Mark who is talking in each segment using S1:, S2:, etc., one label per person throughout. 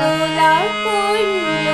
S1: দোলা করল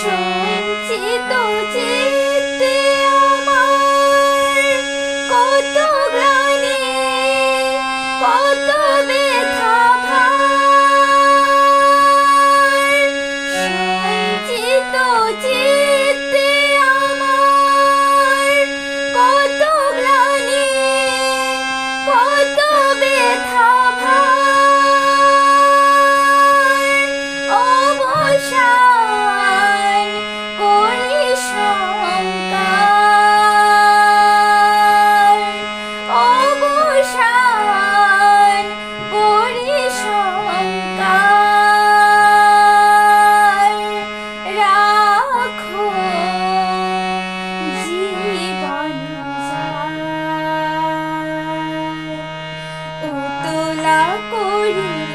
S1: সঞ্চিত চিত্তে আমার কত গ্লানি কত ব্যথা। করি